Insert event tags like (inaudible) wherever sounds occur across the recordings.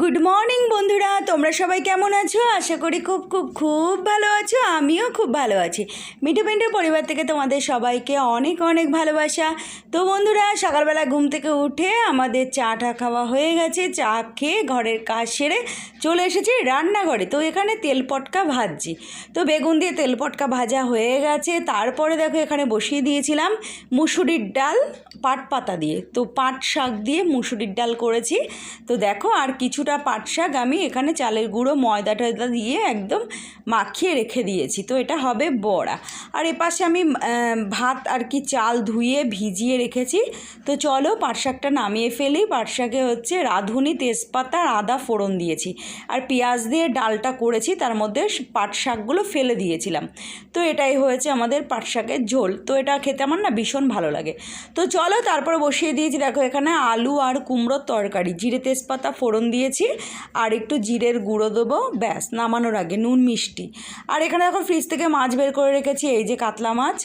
Good morning বন্ধুরা। তোমরা সবাই কেমন আছো? আশা করি খুব খুব খুব ভালো আছো। আমিও খুব ভালো আছি। মিঠু পিন্টুর পরিবার থেকে তোমাদের সবাইকে অনেক অনেক ভালোবাসা। তো বন্ধুরা, সকালবেলা ঘুম থেকে উঠে আমাদের চাটা খাওয়া হয়ে গেছে। চা খেয়ে ঘরের কাজ সেরে চলে এসেছি রান্নাঘরে। তো এখানে তেল পটকা ভাজছি। তো বেগুন দিয়ে তেল পটকা ভাজা হয়ে গেছে। তারপরে দেখো, এখানে বসিয়ে দিয়েছিলাম মুসুরির ডাল, পাট পাতা দিয়ে। তো পাট শাক দিয়ে মুসুরির ডাল করেছি। তো দেখো, আর কিছুটা পাট শাক আমি এখানে চালের গুঁড়ো, ময়দা টয়দা দিয়ে একদম মাখিয়ে রেখে দিয়েছি। তো এটা হবে বড়া। আর এপাশে আমি ভাত আর কি চাল ধুয়ে ভিজিয়ে রেখেছি। তো চলো পাট শাকটা নামিয়ে ফেলি। পাট শাকে হচ্ছে রাঁধুনি, তেজপাতা আর আদা ফোড়ন দিয়েছি। আর পেঁয়াজ দিয়ে ডালটা করেছি, তার মধ্যে পাট শাকগুলো ফেলে দিয়েছিলাম। তো এটাই হয়েছে আমাদের পাট শাকের ঝোল। তো এটা খেতে আমার না ভীষণ ভালো লাগে। তো চলো তারপরে বসিয়ে দিয়েছি। দেখো এখানে আলু আর কুমড়োর তরকারি, জিরে তেজপাতা ফোড়ন দিয়েছি। আর একটু জিরের গুঁড়ো দেবো, ব্যাস, নামানোর আগে নুন, মিষ্টি। আর এখানে দেখো ফ্রিজ থেকে মাছ বের করে রেখেছি, এই যে কাতলা মাছ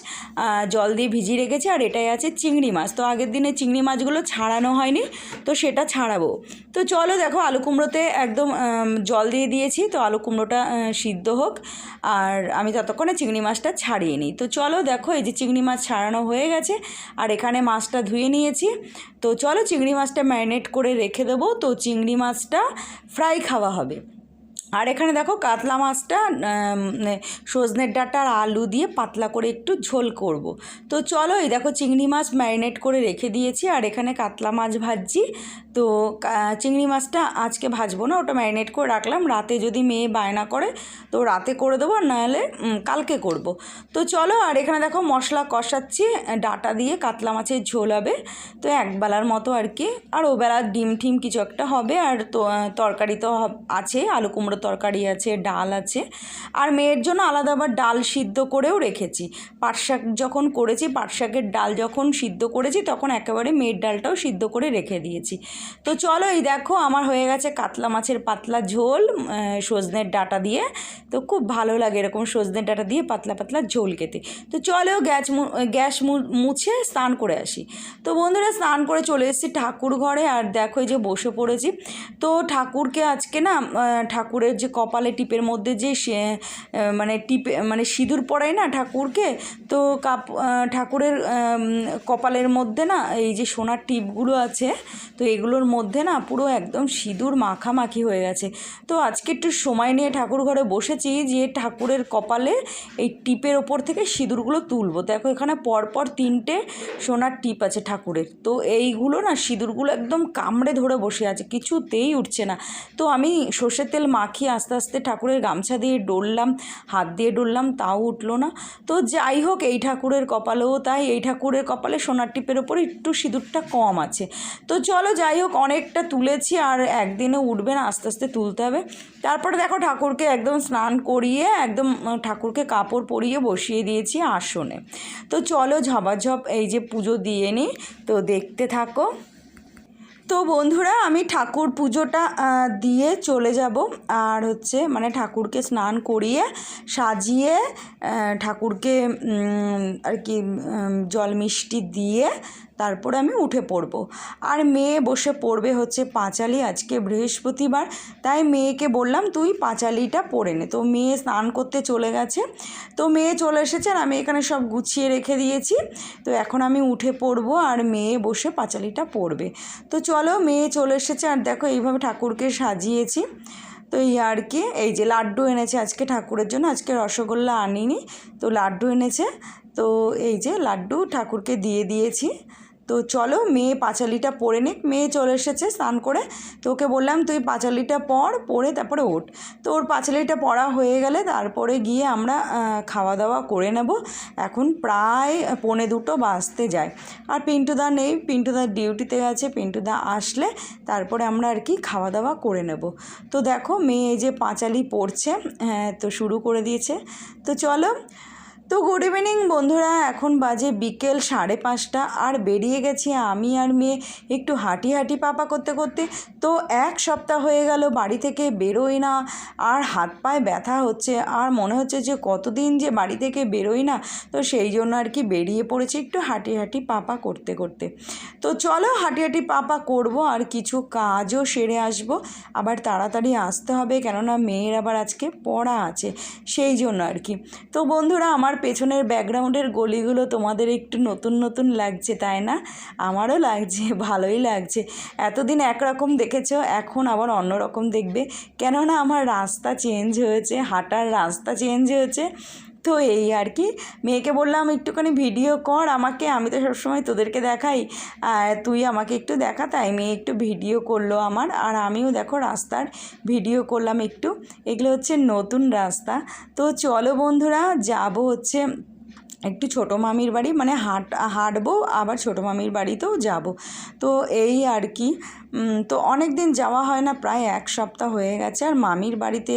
জল দিয়ে ভিজিয়ে রেখেছি, আর এটাই আছে চিংড়ি মাছ। তো আগের দিনে চিংড়ি মাছগুলো ছাড়ানো হয়নি, তো সেটা ছাড়াবো। তো চলো দেখো, আলু কুমড়োতে একদম জল দিয়ে দিয়েছি, তো আলু কুমড়োটা সিদ্ধ হোক। আর আমি ততক্ষণে চিংড়ি মাছটা ছাড়িয়ে নিই। তো চলো দেখো, এই যে চিংড়ি মাছ ছাড়ানো হয়ে গেছে, আর এখানে মাছটা ধুয়ে নিয়েছি। তো চলো চিংড়ি মাছটা ম্যারিনেট করে রেখে দেবো। তো চিংড়ি মাছটা ফ্রাই খাওয়া হবে। আর এখানে দেখো কাতলা মাছটা আম, সজনের ডাঁটা আর আলু দিয়ে পাতলা করে একটু ঝোল করব। তো চলো এই দেখো চিংড়ি মাছ ম্যারিনেট করে রেখে দিয়েছি আর এখানে কাতলা মাছ ভাজছি তো চিংড়ি মাছটা আজকে ভাজবো না ওটা ম্যারিনেট করে রাখলাম রাতে যদি মেয়ে বায়না করে তো রাতে করে দেবো আর নাহলে কালকে করব। তো চলো আর এখানে দেখো মশলা কষাচ্ছি ডাটা দিয়ে কাতলা মাছের ঝোল হবে তো একবেলার মতো আর কি আর ওবেলা ডিম টিম কিছু একটা হবে আর তো তরকারি তো আছে আলু কুমড়ো তরকারি আছে ডাল আছে। আর মেয়ের জন্য আলাদা আবার ডাল সিদ্ধ করেও রেখেছি। পাট শাক যখন করেছি পাট শাকের ডাল যখন সিদ্ধ করেছি তখন একেবারে মেয়ের ডালটাও সিদ্ধ করে রেখে দিয়েছি। তো চলো এই দেখো আমার হয়ে গেছে কাতলা মাছের পাতলা ঝোল সজনের ডাটা দিয়ে। তো খুব ভালো লাগে এরকম সজনের ডাটা দিয়ে পাতলা পাতলা ঝোল খেতে। তো চলো গ্যাস গ্যাস মুছে স্নান করে আসি। তো বন্ধুরা স্নান করে চলে এসেছি ঠাকুর ঘরে। আর দেখো যে বসে পড়েছি। তো ঠাকুরকে আজকে না আহ, ঠাকুরের যে কপালে টিপের মধ্যে যে মানে টিপে মানে সিঁদুর পড়ায় না ঠাকুরকে, তো কাপ ঠাকুরের কপালের মধ্যে না এই যে সোনার টিপগুলো আছে, তো এগুলোর মধ্যে না পুরো একদম সিঁদুর মাখামাখি হয়ে গেছে। তো আজকে একটু সময় নিয়ে ঠাকুর ঘরে বসেছি, যে ঠাকুরের কপালে এই টিপের ওপর থেকে সিঁদুরগুলো তুলবো। দেখো এখানে পরপর তিনটে সোনার টিপ আছে ঠাকুরের। তো এইগুলো না সিঁদুরগুলো একদম কামড়ে ধরে বসে আছে, কিছুতেই উঠছে না। তো আমি সর্ষের তেল মাখিয়ে আস্তে আস্তে ঠাকুরের গামছা দিয়ে ডললাম, হাত দিয়ে ডললাম, তাও উঠল না। তো যাই হোক, এই ঠাকুরের কপালেও তাই, এই ঠাকুরের কপালে সোনার টিপের ওপর একটু সিঁদুরটা কম আছে। তো চলো যাই হোক, অনেকটা তুলেছি, আর একদিনে উঠবে না, আস্তে আস্তে তুলতে হবে। তারপরে দেখো ঠাকুরকে একদম স্নান করিয়ে, একদম ঠাকুরকে কাপড় পরিয়ে বসিয়ে দিয়েছি আসনে। তো চলো ঝপাঝপ, এই যে পুজো দিয়ে নিই। তো দেখতে থাকো। তো বন্ধুরা, আমি ঠাকুর পুজোটা দিয়ে চলে যাব। আর হচ্ছে মানে ঠাকুরকে স্নান করিয়ে সাজিয়ে ঠাকুরকে আর কি জল মিষ্টি দিয়ে তারপরে আমি উঠে পড়ব। আর মেয়ে বসে পড়বে হচ্ছে পাঁচালি, আজকে বৃহস্পতিবার। তাই মেয়েকে বললাম, তুই পাঁচালিটা পড়ে নে। তো মেয়ে স্নান করতে চলে গেছে। তো মেয়ে চলে এসেছে আর আমি এখানে সব গুছিয়ে রেখে দিয়েছি। তো এখন আমি উঠে পড়ব আর মেয়ে বসে পাঁচালিটা পড়বে। তো চলো, মেয়ে চলে এসেছে আর দেখো এইভাবে ঠাকুরকে সাজিয়েছি। তো এই আর কি, এই যে লাড্ডু এনেছে আজকে ঠাকুরের জন্য, আজকে রসগোল্লা আনিনি, তো লাড্ডু এনেছে, তো এই যে লাড্ডু ঠাকুরকে দিয়ে দিয়েছি। তো চলো মেয়ে পাঁচালিটা পরে নিক। মেয়ে চলে এসেছে স্নান করে। তো ওকে বললাম তুই পাঁচালিটা পড় পড়ে তারপরে ওঠ। তো ওর পাঁচালিটা পড়া হয়ে গেলে তারপরে গিয়ে আমরা খাওয়া দাওয়া করে নেব। এখন প্রায় পৌনে দুটো বাজতে যায়। আর পিন্টুদা নেই। পিন্টুদা ডিউটিতে গেছে পিন্টুদা আসলে তারপরে আমরা আর কি খাওয়া দাওয়া করে নেব। তো দেখো মেয়ে এই যে পাঁচালি পড়ছে হ্যাঁ তো শুরু করে দিয়েছে। তো চলো তো গুড ইভিনিং বন্ধুরা, এখন বাজে বিকেল সাড়ে পাঁচটা আর বেরিয়ে গেছি আমি আর মেয়ে একটু হাঁটি হাঁটি পাপা করতে করতে। তো এক সপ্তাহ হয়ে গেল বাড়ি থেকে বেরোই না, আর হাত পায়ে ব্যথা হচ্ছে, আর মনে হচ্ছে যে কতদিন যে বাড়ি থেকে বেরোই না, তো সেই জন্য আর কি বেরিয়ে পড়েছি একটু হাঁটি হাঁটি পাপা করতে করতে। তো চলো হাঁটি হাঁটি পাপা করব, আর কিছু কাজও সেরে আসব, আবার তাড়াতাড়ি আসতে হবে, কেননা মেয়ের আবার আজকে পড়া আছে, সেই জন্য আর কি। তো বন্ধুরা, আমার পেছনের ব্যাকগ্রাউন্ডের গলিগুলো তোমাদের একটু নতুন নতুন লাগছে, তাই না? আমারও লাগছে, (laughs) ভালোই লাগছে। এতদিন একরকম দেখেছ, এখন আবার অন্য রকম দেখবে। কেননা আমার রাস্তা চেঞ্জ হয়েছে, হাঁটার রাস্তা চেঞ্জ হয়েছে। তো এই আর কি। মেয়েকে বললাম, একটুখানি ভিডিও কর আমাকে, আমি তো সবসময় তোদেরকে দেখাই। আর তুই আমাকে একটু দেখা। তাই মেয়ে একটু ভিডিও করল আমার। আর আমিও দেখো রাস্তার ভিডিও করলাম একটু। এগুলো হচ্ছে নতুন রাস্তা। তো চলো বন্ধুরা, যাব হচ্ছে একটু ছোটো মামির বাড়ি মানে হাঁট, হাঁটবো, আবার ছোটো মামির বাড়িতেও যাব। তো এই আর কি। তো অনেক দিন যাওয়া হয় না, প্রায় এক সপ্তাহ হয়ে গেছে, আর মামির বাড়িতে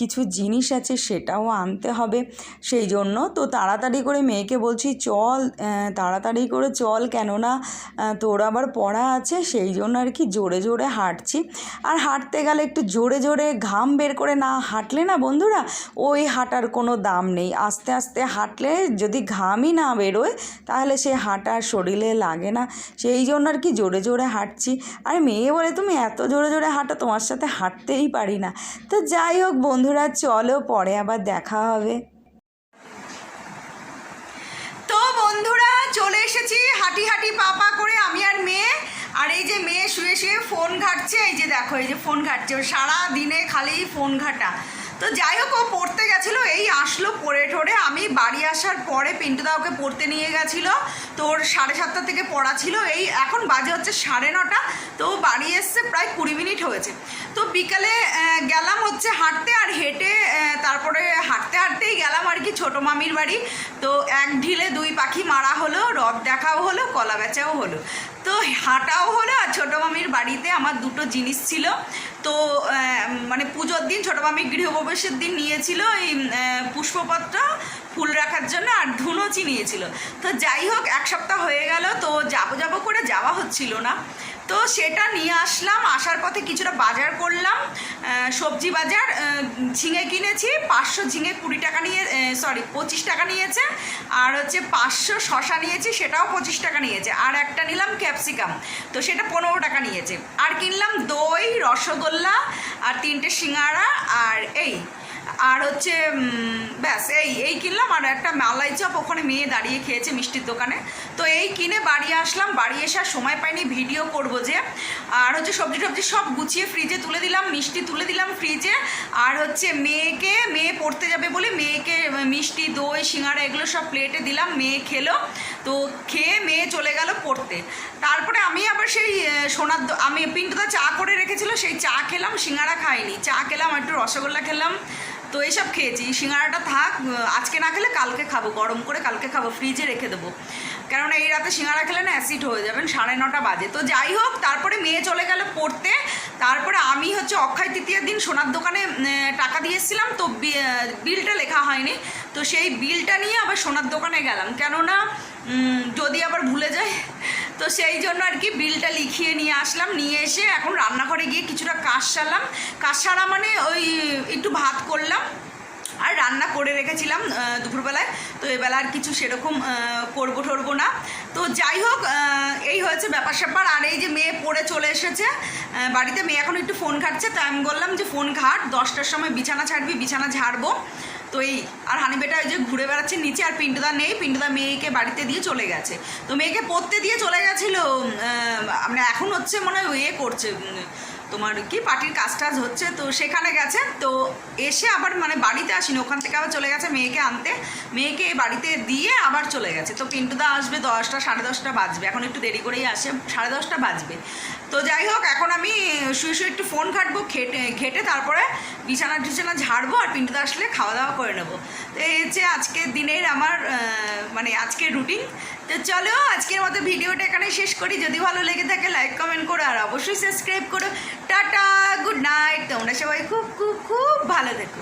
কিছু জিনিস আছে সেটাও আনতে হবে। সেই জন্য তো তাড়াতাড়ি করে মেয়েকে বলছি, চল তাড়াতাড়ি করে চল, কেননা তোর আবার পড়া আছে, সেই জন্য আর কি জোরে জোরে হাঁটছি। আর হাঁটতে গেলে একটু জোরে জোরে ঘাম বের করে না হাঁটলে না বন্ধুরা, ওই হাঁটার কোনো দাম নেই। আস্তে আস্তে হাঁটলে যদি ঘামই না বেরোয়, তাহলে সে হাঁটার শরীরে লাগে না। সেই জন্য আর কি জোরে জোরে হাঁটছি। আর মেয়ে বলে তুমি এত জোরে জোরে হাঁটো, তোমার সাথে হাঁটতেই পারি না। তো যাই হোক বন্ধুরা, চলো পরে আবার দেখা হবে। তো বন্ধুরা, চলে এসেছি হাঁটি হাঁটি পাপা করে আমি আর মেয়ে। আর এই যে মেয়ে শুয়ে শুয়ে ফোন ঘাটছে, এই যে দেখো, এই যে ফোন ঘাটছে। সারা দিনে খালি ফোন ঘাটা। তো যাই হোক, ও পড়তে গেছিল, এই আসলো পড়ে ঠোরে আসার পরে পিন্টুদা ওকে পড়তে নিয়ে গেছিল। তোর সাড়ে সাতটা থেকে পড়া ছিল, এই এখন বাজে হচ্ছে সাড়ে নটা। তো বাড়ি এসছে প্রায় কুড়ি মিনিট হয়েছে। তো বিকালে গেলাম হচ্ছে হাঁটতে আর হেঁটে তারপরে হাঁটতে হাঁটতেই গেলাম আর কি ছোটো মামির বাড়ি। তো এক ঢিলে দুই পাখি মারা হলো। রথ দেখাও হলো, কলা বেচাও হলো। তো হাঁটাও হলো আর ছোটো মামির বাড়িতে আমার দুটো জিনিস ছিল। তো মানে পুজোর দিন ছোটো মামি গৃহপ্রবেশের দিন নিয়েছিল এই পুষ্পপত্র ফুল রাখার জন্য আর ধুনোচি নিয়েছিল তো যাই হোক, এক সপ্তাহ হয়ে গেল, তো যাব যাব করে যাওয়া হচ্ছিল না। তো সেটা নিয়ে আসলাম। আসার পথে কিছুটা বাজার করলাম। সবজি বাজার ঝিঙে কিনেছি। পাঁচশো ঝিঙে কুড়ি টাকা নিয়ে সরি পঁচিশ টাকা নিয়েছে। আর হচ্ছে পাঁচশো শশা নিয়েছি, সেটাও পঁচিশ টাকা নিয়েছে। আর একটা নিলাম ক্যাপসিকাম, তো সেটা পনেরো টাকা নিয়েছে। আর কিনলাম দই, রসগোল্লা, আর তিনটে সিঙ্গারা, আর এই আর হচ্ছে ব্যাস, এই এই কিনলাম আর একটা মালাই চপ ওখানে মেয়ে দাঁড়িয়ে খেয়েছে মিষ্টির দোকানে। তো এই কিনে বাড়ি আসলাম, বাড়ি এসে সময় পাইনি, ভিডিও করব যে। আর হচ্ছে সবজি টবজি সব গুছিয়ে ফ্রিজে তুলে দিলাম, মিষ্টি তুলে দিলাম ফ্রিজে আর হচ্ছে মেয়েকে, মেয়ে পড়তে যাবে বলে মেয়েকে, মিষ্টি, দই, সিঙ্গারা এগুলো সব প্লেটে দিলাম, মেয়ে খেলো। তো খেয়ে মেয়ে চলে গেল পড়তে। তারপরে আমি আবার সেই সোনার আমি পিন্টুদা চা করে রেখেছিল, সেই চা খেলাম, সিঙ্গারা খাইনি। চা খেলাম, একটু রসগোল্লা খেলাম। তো এইসব খেয়েছি। সিঙ্গারাটা থাক আজকে না খেলে কালকে খাব, গরম করে কালকে খাব, ফ্রিজে রেখে দেবো। কেননা এই রাতে সিঙ্গারা খেলে না অ্যাসিড হয়ে যাবেন, সাড়ে নটা বাজে। তো যাই হোক, তারপরে মেয়ে চলে গেল পড়তে। তারপরে আমি হচ্ছে অক্ষয় তৃতীয়ার দিন সোনার দোকানে টাকা দিয়ে এসেছিলাম, তো বিলটা লেখা হয়নি। তো সেই বিলটা নিয়ে আবার সোনার দোকানে গেলাম। কেননা যদি আবার ভুলে যায় তো সেই জন্য আর কি বিলটা লিখিয়ে নিয়ে আসলাম, নিয়ে এসে এখন রান্নাঘরে গিয়ে কিছুটা কাজ সারলাম। কাজ সারা মানে ওই একটু ভাত করলাম আর রান্না করে রেখেছিলাম দুপুরবেলায়। তো এবেলা আর কিছু সেরকম করব টরবো না। তো যাই হোক এই হয়েছে ব্যাপার স্যাপার। আর এই যে মেয়ে পড়ে চলে এসেছে বাড়িতে মেয়ে এখন একটু ফোন ঘাটছে, তাই আমি বললাম যে ফোন ঘাট, দশটার সময় বিছানা ছাড়বি, বিছানা ঝাড়বো। তো এই, আর হানি বেটা ওই যে ঘুরে বেড়াচ্ছে নিচে, আর পিন্টুদা নেই পিন্টুদা মেয়েকে বাড়িতে দিয়ে চলে গেছে। তো মেয়েকে পড়তে দিয়ে চলে গেছিল মানে এখন হচ্ছে মনে হয় ইয়ে করছে তোমার কি পার্টির কাজ টাজ হচ্ছে, তো সেখানে গেছে, তো এসে আবার মানে বাড়িতে আসিনি, ওখান থেকে আবার চলে গেছে মেয়েকে আনতে। মেয়েকে বাড়িতে দিয়ে আবার চলে গেছে। তো পিন্টুদা আসবে দশটা, সাড়ে দশটা বাজবে, এখন একটু দেরি করেই আসে, সাড়ে দশটা বাজবে। তো যাই হোক, এখন আমি শুয়ে শুয়ে একটু ফোন ঘাটবো, ঘেটে ঘেটে তারপরে বিছানা টিছানা ঝাড়বো আর পিন্টুদা আসলে খাওয়া দাওয়া করে নেব। তো এই হচ্ছে আজকের দিনের আমার মানে আজকের রুটিন তো চলো, আজকের মতো ভিডিওটা এখানে শেষ করি। যদি ভালো লেগে থাকে লাইক কমেন্ট করো আর অবশ্যই সাবস্ক্রাইব করো। টাটা গুড নাইট তোমরা সবাই খুব খুব খুব ভালো থেকো।